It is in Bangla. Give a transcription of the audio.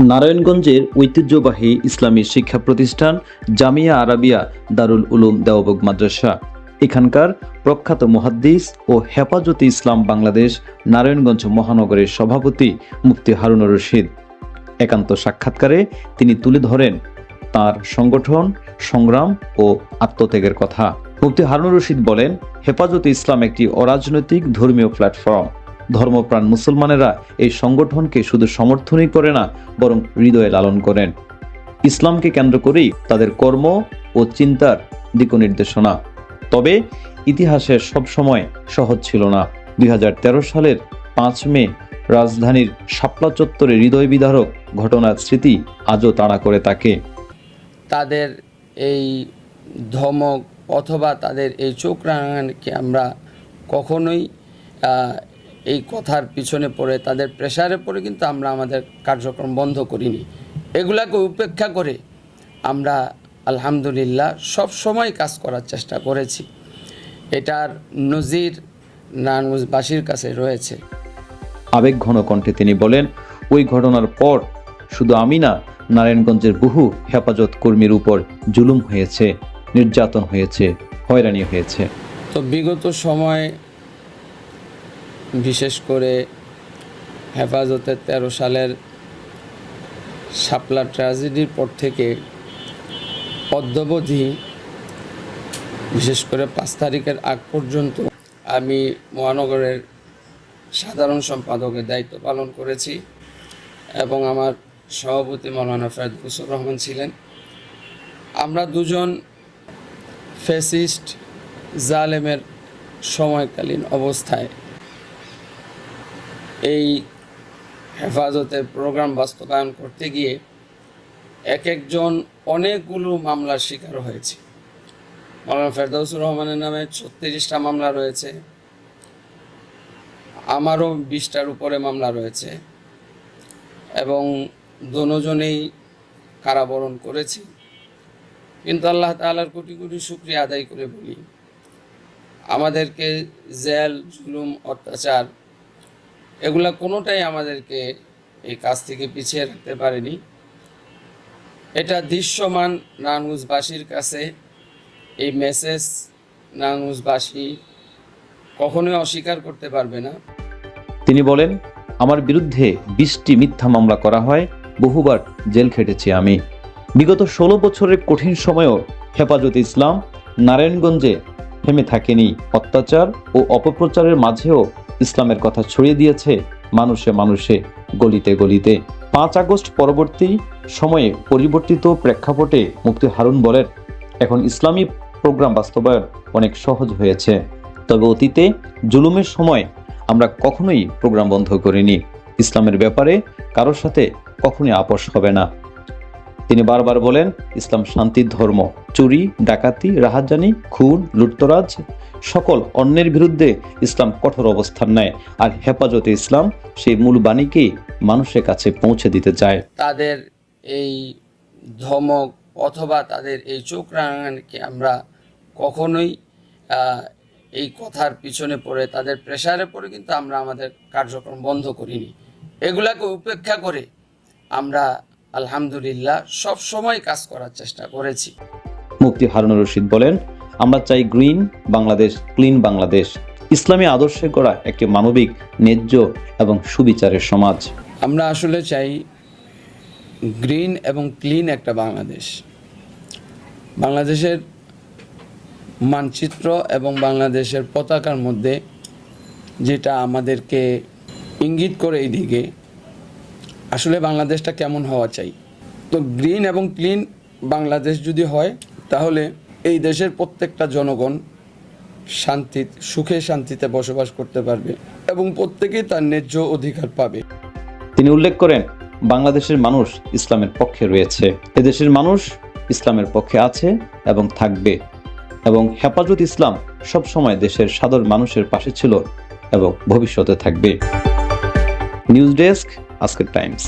নারায়ণগঞ্জের ঐতিহ্যবাহী ইসলামী শিক্ষা প্রতিষ্ঠান জামিয়া আরাবিয়া দারুল উলুম দেওবক মাদ্রাসা। এখানকার প্রখ্যাত মুহাদ্দিস ও হেফাজতে ইসলাম বাংলাদেশ নারায়ণগঞ্জ মহানগরের সভাপতি মুফতি হারুনুর রশিদ। একান্ত সাক্ষাৎকারে তিনি তুলে ধরেন তার সংগঠন, সংগ্রাম ও আত্মত্যাগের কথা। মুফতি হারুনুর রশিদ বলেন, হেফাজতে ইসলাম একটি অরাজনৈতিক ধর্মীয় প্ল্যাটফর্ম। ধর্মপ্রাণ মুসলমানেরা এই সংগঠনকে শুধু সমর্থনই করে না, বরং হৃদয়ে লালন করেন। ইসলামকে কেন্দ্র করেই তাদের কর্ম ও চিন্তার দিক নির্দেশনা তবে ইতিহাসের সবসময় সহজ ছিল না। দুই হাজার তেরো সালের পাঁচ মে রাজধানীর শাপলা চত্বরে হৃদয় বিদারক ঘটনার স্মৃতি আজও তাড়া করে তাকে। তাদের এই ধমক অথবা তাদের এই চোখ রাঙানকে আমরা কখনোই এই কথার পিছনে পড়ে তাদের প্রেসারে পড়ে কিন্তু আমরা আমাদের কার্যক্রম বন্ধ করিনি। এগুলাকে উপেক্ষা করে আমরা আলহামদুলিল্লাহ সব সময় কাজ করার চেষ্টা করেছি। এটার নজির নারায়ণগঞ্জবাসীর কাছে রয়েছে। আবেগ ঘন কণ্ঠে তিনি বলেন ওই ঘটনার পর শুধু আমি না নারায়ণগঞ্জের বহু হেফাজত কর্মীর উপর জুলুম হয়েছে নির্যাতন হয়েছে হয়রানি হয়েছে। তো বিগত সময় বিশেষ করে হেফাজতের তেরো সালের শাপলা ট্র্যাজেডির পর থেকে অদ্যবধি বিশেষ করে পাঁচ তারিখের আগ পর্যন্ত আমি মহানগরের সাধারণ সম্পাদকের দায়িত্ব পালন করেছি এবং আমার সভাপতি মৌলানা ফেরদৌসুর রহমান ছিলেন। আমরা দুজন ফেসিস্ট জালেমের সময়কালীন অবস্থায় এই হেফাজতের প্রোগ্রাম বাস্তবায়ন করতে গিয়ে এক একজন অনেকগুলো মামলার শিকার হয়েছে। মৌলানা ফেরদৌসুর রহমানের নামে ছত্রিশটা মামলা রয়েছে। আমারও বিশটার উপরে মামলা রয়েছে এবং দোনোজনেই কারাবরণ করেছি। কিন্তু আল্লাহ তাআলার কোটি কোটি শুক্রিয়া আদায় করে বলি, আমাদেরকে জেল, জুলুম, অত্যাচার এগুলা কোনোটাই আমাদেরকে এই কাজ থেকে পিছিয়ে রাখতে পারেনি। এটা দৃশ্যমান নারায়ণগঞ্জবাসীর কাছে এই মেসেজ নারায়ণগঞ্জবাসী কখনোই অস্বীকার করতে পারবে না। তিনি বলেন, আমার বিরুদ্ধে বিশটি মিথ্যা মামলা করা হয়, বহুবার জেল খেটেছি আমি। বিগত ষোলো বছরের কঠিন সময়েও হেফাজত ইসলাম নারায়ণগঞ্জে থেমে থাকেনি। অত্যাচার ও অপপ্রচারের মাঝেও ইসলামের কথা ছড়িয়ে দিয়েছে মানুষে মানুষে, গলিতে গলিতে। পাঁচ আগস্ট পরবর্তী সময়ে পরিবর্তিত প্রেক্ষাপটে মুক্তি হারুন বলেন, এখন ইসলামী প্রোগ্রাম বাস্তবায়ন অনেক সহজ হয়েছে। তবে অতীতে জুলুমের সময় আমরা কখনোই প্রোগ্রাম বন্ধ করিনি। ইসলামের ব্যাপারে কারোর সাথে কখনোই আপোষ হবে না। তিনি বারবার বলেন, ইসলাম শান্তির ধর্ম, চুরি, ডাকাতি রাহাজানি খুন, লুটতরাজ, সকল অন্যের বিরুদ্ধে ইসলাম কঠোর অবস্থান নেয়। আর হেফাজতে ইসলাম সেই মূল বাণীকেই মানুষের কাছে পৌঁছে দিতে চায়। তাদের এই ধমক অথবা তাদের এই চোখ রাঙানকে আমরা কখনোই এই কথার পিছনে পড়ে, তাদের প্রেসারে পড়ে কিন্তু আমরা আমাদের কার্যক্রম বন্ধ করিনি। এগুলাকে উপেক্ষা করে আমরা আলহামদুলিল্লাহ সব সময় কাজ করার চেষ্টা করেছি। মুফতি হারুনুর রশিদ বলেন আমরা চাই গ্রিন বাংলাদেশ ক্লিন বাংলাদেশ। ইসলামী আদর্শে গড়া একটি মানবিক ন্যায্য এবং সুবিচারের সমাজ। আমরা আসলে চাই গ্রিন এবং ক্লিন একটা বাংলাদেশ। বাংলাদেশের মানচিত্র এবং বাংলাদেশের পতাকার মধ্যে যেটা আমাদেরকে ইঙ্গিত করে এইদিকে আসলে বাংলাদেশটা কেমন হওয়া চাই? তো গ্রিন এবং ক্লিন বাংলাদেশ যদি হয়, তাহলে এই দেশের প্রত্যেকটা জনগণ শান্তি, সুখে শান্তিতে বসবাস করতে পারবে এবং প্রত্যেকেই তার ন্যায্য অধিকার পাবে। তিনি উল্লেখ করেন, বাংলাদেশের মানুষ ইসলামের পক্ষে রয়েছে। এদেশের মানুষ ইসলামের পক্ষে আছে এবং থাকবে। এবং হেফাজত ইসলাম সবসময় দেশের সাধারণ মানুষের পাশে ছিল এবং ভবিষ্যতে থাকবে। News desk আজকের টাইমস